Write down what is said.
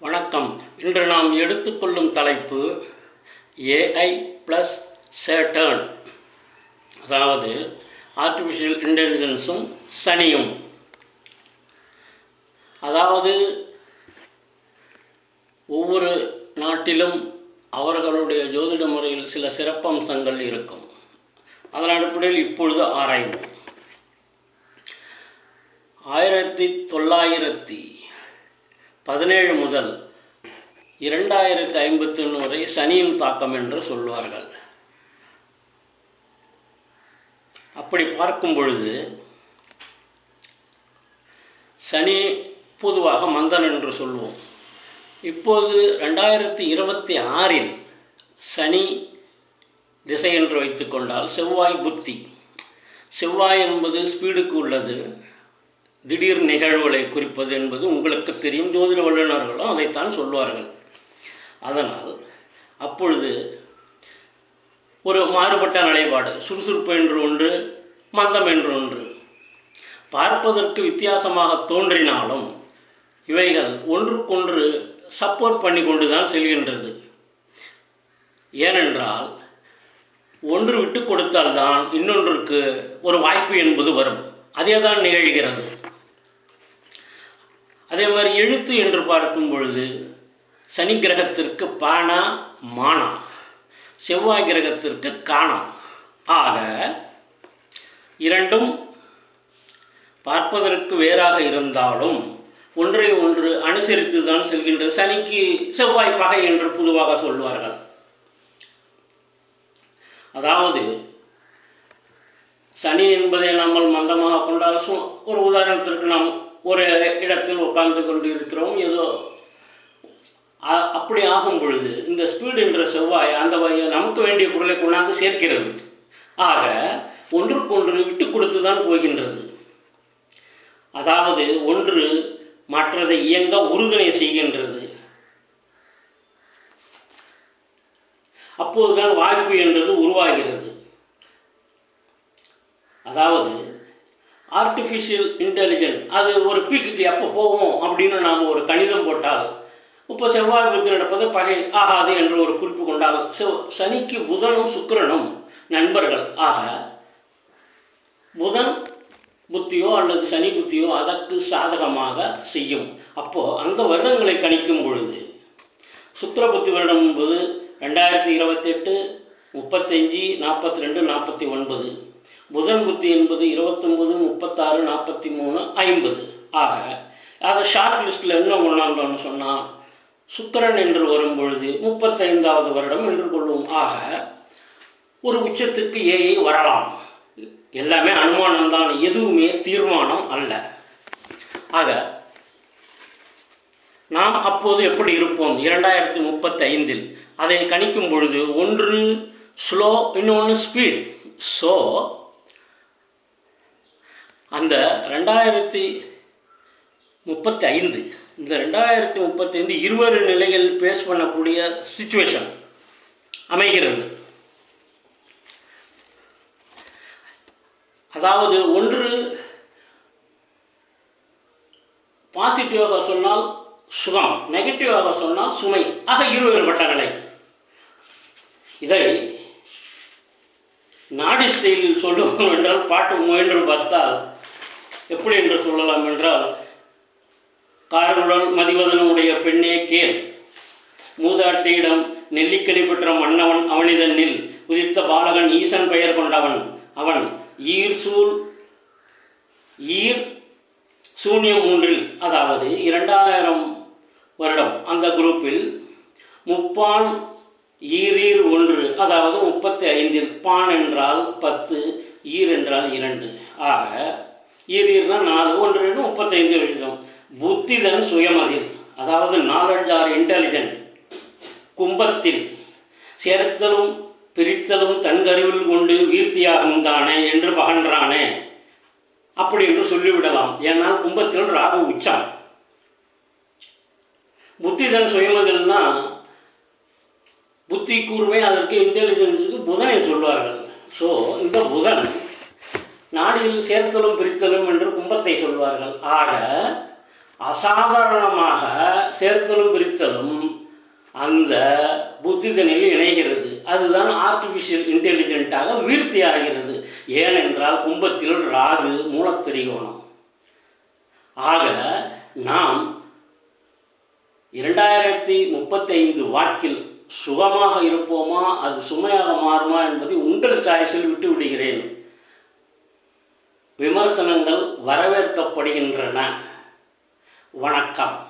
வணக்கம். இன்று நாம் எடுத்துக்கொள்ளும் தலைப்பு ஏஐ ப்ளஸ் சேட்டர்ன் அதாவது ஆர்டிஃபிஷியல் இன்டெலிஜென்ஸும் சனியும். அதாவது ஒவ்வொரு நாட்டிலும் அவர்களுடைய ஜோதிட முறையில் சில சிறப்பம்சங்கள் இருக்கும். அதன் அடிப்படையில் இப்பொழுது ஆராய்வோம். ஆயிரத்தி தொள்ளாயிரத்தி பதினேழு முதல் இரண்டாயிரத்தி ஐம்பத்தி வரை சனியின் தாக்கம் என்று சொல்வார்கள். அப்படி பார்க்கும் பொழுது சனி பொதுவாக மந்தன் என்று சொல்வோம். இப்போது ரெண்டாயிரத்தி இருபத்தி ஆறில் சனி திசை என்று வைத்துக்கொண்டால் செவ்வாய் புத்தி. செவ்வாய் என்பது ஸ்பீடுக்கு உள்ளது. திடீர் நிகழ்வுகளை குறிப்பது என்பது உங்களுக்கு தெரியும் ஜோதிட வல்லுநர்களும் அதைத்தான் சொல்வார்கள். அதனால் அப்பொழுது ஒரு மாறுபட்ட நிலைப்பாடு சுறுசுறுப்பு என்று ஒன்று மந்தம் என்று ஒன்று. பார்ப்பதற்கு வித்தியாசமாக தோன்றினாலும் இவைகள் ஒன்றுக்கொன்று சப்போர்ட் பண்ணி கொண்டு தான் செல்கின்றது. ஏனென்றால் ஒன்று விட்டு கொடுத்தால்தான் இன்னொன்றுக்கு ஒரு வாய்ப்பு என்பது வரும். அதே தான் நிகழ்கிறது. அதே மாதிரி எழுத்து என்று பார்க்கும் பொழுது சனி கிரகத்திற்கு பானா மானா. செவ்வாய் கிரகத்திற்கு காணா. ஆக இரண்டும் பார்ப்பதற்கு வேறாக இருந்தாலும் ஒன்றை ஒன்று அனுசரித்து தான் செல்கின்ற சனிக்கு செவ்வாய் பகை என்று பொதுவாக சொல்வார்கள். அதாவது சனி என்பதை நாமல் மந்தமாக கொண்டால் ஒரு உதாரணத்திற்கு நாம் ஒரு இடத்தில் உட்கார்ந்து கொண்டு இருக்கிறோம் ஏதோ அ- அப்படி ஆகும் பொழுது இந்த ஸ்பீடு என்ற செவ்வாய் அந்த வகை- நமக்கு வேண்டிய பொருளை கொண்டாந்து சேர்க்கிறது. ஆக ஒன்றுக்கொன்று விட்டு கொடுத்து தான் போகின்றது. அதாவது ஒன்று மற்றதை இயங்க உறுதுணை செய்கின்றது. அப்போதுதான் வாய்ப்பு என்றது உருவாகிறது. அதாவது ஆர்டிஃபிஷியல் இன்டெலிஜென்ட் அது ஒரு பீக்குக்கு எப்போ போகும் அப்படின்னு நாம் ஒரு கணிதம் போட்டால் இப்போ செவ்வாய் புத்தி நடப்பது பகை ஆகாது என்று ஒரு குறிப்பு கொண்டால் செவ் சனிக்கு புதனும் சுக்கிரனும் நண்பர்கள். ஆக புதன் புத்தியோ அல்லது சனி புத்தியோ அதற்கு சாதகமாக செய்யும். அப்போது அந்த வருடங்களை கணிக்கும் பொழுது சுக்கர புத்தி வருடம் என்பது ரெண்டாயிரத்தி இருபத்தெட்டு முப்பத்தஞ்சு நாற்பத்தி ரெண்டு நாற்பத்தி ஒன்பது. புதன் புத்தி என்பது இருபத்தொம்பது முப்பத்தாறு நாற்பத்தி மூணு ஐம்பது. ஆக அதை ஷார்ட் லிஸ்ட்டில் என்ன கொண்டாந்தோம்னு சொன்னால் சுக்கரன் என்று வரும் பொழுது முப்பத்தைந்தாவது வருடம் என்று கொள்வோம் ஆக ஒரு உச்சத்துக்கு ஏஐ வரலாம். எல்லாமே அனுமானம் தான் எதுவுமே தீர்மானம் அல்ல. ஆக நாம் அப்போது எப்படி இருப்போம்? இரண்டாயிரத்தி முப்பத்தி ஐந்தில் அதை கணிக்கும் பொழுது ஒன்று ஸ்லோ இன்னொன்று ஸ்பீட் ஸோ அந்த ரெண்டாயிரத்தி முப்பத்தி ஐந்து இந்த ரெண்டாயிரத்தி முப்பத்தி ஐந்து இருவரு நிலைகள் பேஸ் பண்ணக்கூடிய சுச்சுவேஷன் அமைகிறது. அதாவது ஒன்று பாசிட்டிவாக சொன்னால் சுகம் நெகட்டிவாக சொன்னால் சுமை ஆக இருவேறுபட்ட நிலை இதை நாடி ஸ்டைலில் சொல்லுவோம் என்றால் பாட்டு முயன்று பார்த்தால் எப்படி என்று சொல்லலாம் என்றால் காருடன் மதிவதனுடைய பெண்ணே கேள். மூதாட்டியிடம் நெல்லிக்கடி பெற்ற மன்னவன் அவனிதனில் உதித்த பாலகன் ஈசன் பெயர் கொண்டவன் அவன். ஈர் சூழ் ஈர் சூன்யம் மூன்றில் அதாவது இரண்டாயிரம் வருடம். அந்த குரூப்பில் முப்பான் ஈரீர் ஒன்று அதாவது முப்பத்தி ஐந்தில் பான் என்றால் பத்து ஈர் என்றால் இரண்டு. ஆக ஈரீர்னா நாலு ஒன்று ரெண்டு முப்பத்தைந்து விஷயம் புத்திதன் சுயமதில் அதாவது நாலெட் ஆர் இன்டெலிஜென்ட் கும்பத்தில் சேர்த்தலும் பிரித்தலும் தன்கருவில் கொண்டு வீர்த்தியாகும் தானே என்று பகன்றானே. அப்படி என்று சொல்லிவிடலாம். ஏன்னால் கும்பத்தில் ராகு உச்சம். புத்திதன் சுயமதில்னா புத்தி கூர்மை அதற்கு இன்டெலிஜென்ஸுக்கு புதனை சொல்வார்கள். ஸோ இந்த புதன் நாடியில் சேர்த்தலும் பிரித்தலும் என்று கும்பத்தை சொல்வார்கள். ஆக அசாதாரணமாக சேர்த்தலும் பிரித்தலும் அந்த புத்திதனில் இணைகிறது. அதுதான் ஆர்டிஃபிஷியல் இன்டெலிஜென்ட்டாக வீழ்த்தி ஆகிறது. ஏனென்றால் கும்பத்தில் ராகு மூலத்திரிகோணம். ஆக நாம் இரண்டாயிரத்தி முப்பத்தைந்து வாக்கில் சுகமாக இருப்போமா? அது சுமையாக மாறுமா என்பதை உங்கள் சாய்ஸில் விட்டு விடுகிறேன் விமர்சனங்கள் வரவேற்கப்படுகின்றன. வணக்கம்.